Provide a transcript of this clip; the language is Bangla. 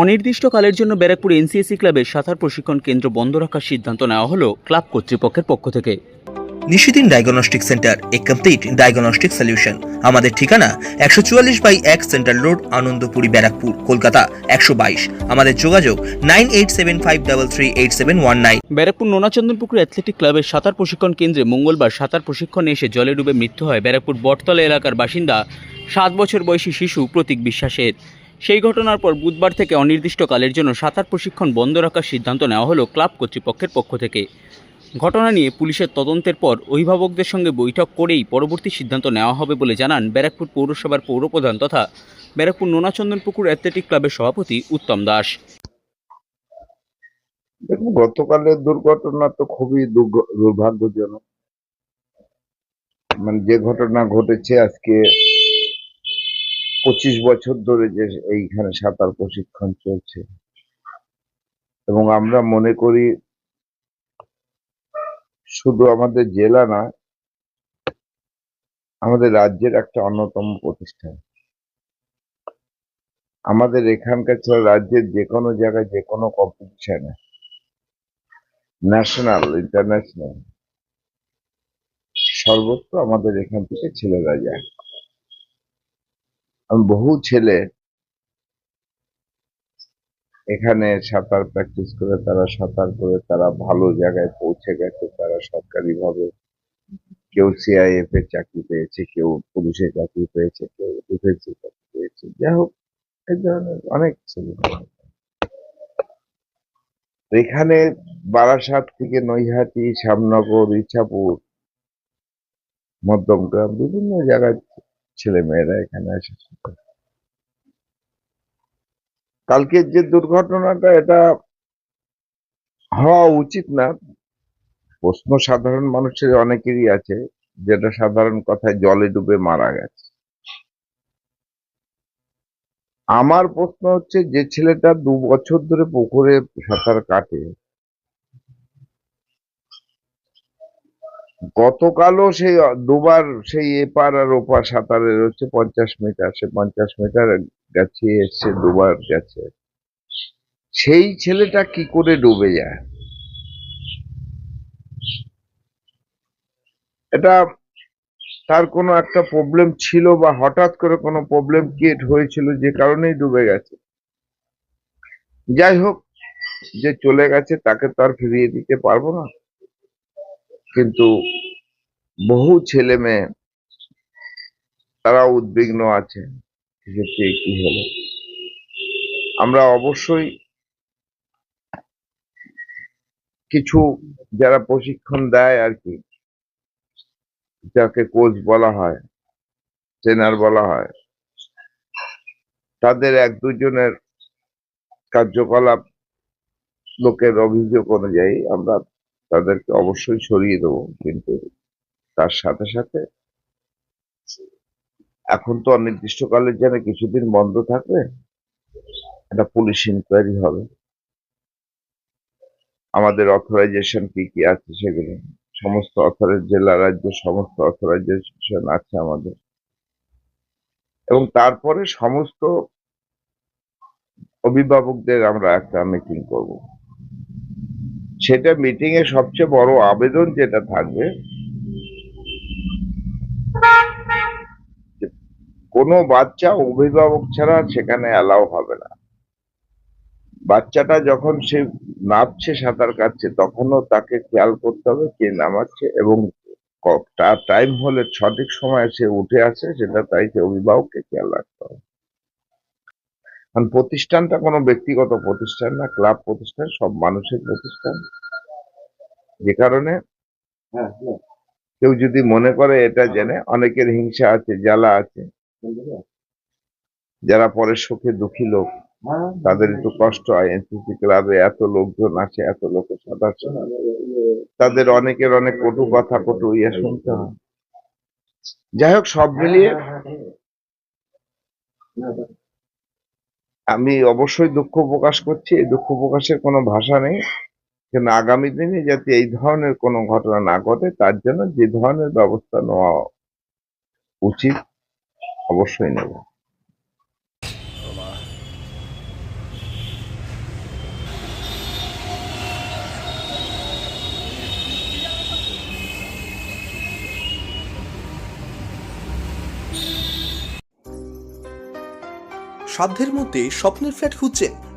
অনির্দিষ্টকালের জন্য ব্যারাকপুর এনসিএসি ক্লাবের সাঁতার প্রশিক্ষণ কেন্দ্র বন্ধ রাখার সিদ্ধান্ত নেওয়া হলো ক্লাব কর্তৃপক্ষের পক্ষ থেকে। নিশিদিন ডায়াগনস্টিক সেন্টার এ কমপ্লিট ডায়াগনস্টিক সলিউশন। আমাদের ঠিকানা একশো চুয়াল্লিশ বাই এক সেন্ট্রাল রোড আনন্দপুরি ব্যারাকপুর কলকাতা একশো বাইশ। আমাদের যোগাযোগ nine eight seven five double three eight seven one nine. Barrackpore Nonachandanpukur athletic ক্লাবের সাঁতার প্রশিক্ষণ কেন্দ্রে মঙ্গলবার সাঁতার প্রশিক্ষণে এসে জলে ডুবে মৃত্যু হয় ব্যারাকপুর বটতলা এলাকার বাসিন্দা সাত বছর বয়সী শিশু প্রতীক বিশ্বাসের। সেই ঘটনার পর বুধবার থেকে অনির্দিষ্টকালের জন্য সাঁতার প্রশিক্ষণ বন্ধ রাখার সিদ্ধান্ত নেওয়া হলো ক্লাব কর্তৃপক্ষের পক্ষ থেকে। ঘটনা নিয়ে পুলিশের তদন্তের পর অভিভাবকদের সঙ্গে বৈঠক করেই পরবর্তী সিদ্ধান্ত নেওয়া হবে বলে জানান ব্যারাকপুর পৌরসভার পৌরপ্রধান তথা ব্যারাকপুর নোনাচন্দনপুকুর অ্যাথলেটিক ক্লাবের সভাপতি উত্তম দাস। দেখুন, গতকালের দুর্ঘটনা তো খুবই দুর্ভাগ্যজনক। মানে যে ঘটনা ঘটেছে আজকে পঁচিশ বছর ধরে যে এইখানে সাঁতার প্রশিক্ষণ চলছে। এবং আমরা মনে করি, শুধু আমাদের জেলা না, আমাদের রাজ্যের একটা অন্যতম প্রতিষ্ঠান। আমাদের এখানকার ছাড়া রাজ্যের যে কোনো জায়গায় যে কোনো কম্পিটিশনে ন্যাশনাল ইন্টারন্যাশনাল সর্বত্র আমাদের এখান থেকে ছেলেরা যায়। বহু ছেলে এখানে সাঁতার প্র্যাকটিস করে, তারা সাঁতার করে, তারা ভালো জায়গায় পৌঁছে গেছে, তারা সরকারি ভাবে কেউ সিআইএফ এর চাকরি পেয়েছে, কেউ পুলিশের চাকরি পেয়েছে, কেউ ডিফেন্সের চাকরি পেয়েছে। যাই হোক, এই ধরনের অনেক ছেলে এখানে বারাসাত থেকে নৈহাটি, শ্যামনগর, ইছাপুর মধ্যমগ্রাম বিভিন্ন জায়গায় ছেলে মেয়েরা এখানে এসেছে। কালকের যে দুর্ঘটনাটা, এটা হওয়া উচিত না। প্রশ্ন সাধারণ মানুষের অনেকেরই আছে, যেটা সাধারণ কথায় জলে ডুবে মারা গেছে। আমার প্রশ্ন হচ্ছে, যে ছেলেটা দু বছর ধরে পুকুরে সাঁতার কাটে গতকালও সেই, দুবার সেই এপার আর ওপার সাঁতারের হচ্ছে পঞ্চাশ মিটার, সে পঞ্চাশ মিটার গেছে এসছে দুবার গেছে। সেই ছেলেটা কি করে ডুবে যায়? এটা তার কোনো একটা প্রবলেম ছিল বা হঠাৎ করে কোনো প্রবলেম ক্রিয়েট হয়েছিল যে কারণেই ডুবে গেছে। যাই হোক, যে চলে গেছে তাকে তো আর ফিরিয়ে দিতে পারব না। কিন্তু বহু ছেলে মেয়ে তারা উদ্বিগ্ন আছে সেক্ষেত্রে কি হলো? আমরা অবশ্যই কিছু যারা প্রশিক্ষণ দেয় আর কি, যাকে কোচ বলা হয় ট্রেনার বলা হয়, তাদের এক দুজনের কার্যকলাপ লোকের অভিযোগ অনুযায়ী আমরা তাদেরকে অবশ্যই সরিয়ে দেবো, কিন্তু তার সাথে সাথে এখন তো অনির্দিষ্টকালের জন্য কিছুদিন বন্ধ থাকবে, একটা পুলিশ ইনকোয়ারি হবে। আমাদের অথরাইজেশন কি কি আছে সেগুলো? সমস্ত অথরাইজ জেলা রাজ্য, সমস্ত অথরাইজেশন আছে আমাদের। এবং তারপরে সমস্ত অভিভাবকদের আমরা একটা মিটিং করব। সেটা মিটিং এ সবচেয়ে বড় আবেদন যেটা থাকবে, কোনো বাচ্চা অভিভাবক ছাড়া সেখানে অ্যালাউ হবে না। বাচ্চাটা যখন সে নামছে সাঁতার কাটছে, তখনও তাকে খেয়াল করতে হবে কে নামাচ্ছে এবং তার টাইম হলে সঠিক সময় সে উঠে আসে, সেটা তাই সে অভিভাবককে খেয়াল রাখতে হবে। কারণ প্রতিষ্ঠানটা কোনো ব্যক্তিগত প্রতিষ্ঠান না, ক্লাব প্রতিষ্ঠান, সব মানুষের প্রতিষ্ঠান। যে কারণে কেউ যদি মনে করে এটা জেনে অনেকের হিংসা আছে জ্বালা আছে। যারা পরে সুখে দুঃখী লোক তাদের একটু কষ্ট হয় এনসিসি ক্লাবে এত লোকজন আছে এত লোকের সদস্য তাদের অনেকের অনেক কটু কথা কটু ইয়ে শুনতে হয়। যাই হোক সব মিলিয়ে আমি অবশ্যই দুঃখ প্রকাশ করছি। এই দুঃখ প্রকাশের কোনো ভাষা নেই। যেন আগামী দিনে যাতে এই ধরনের কোনো ঘটনা না ঘটে, তার জন্য যে ধরনের ব্যবস্থা নেওয়া উচিত, অবশ্যই নেব। সাধ্যের মধ্যে স্বপ্নের ফ্ল্যাট খুঁজছেন।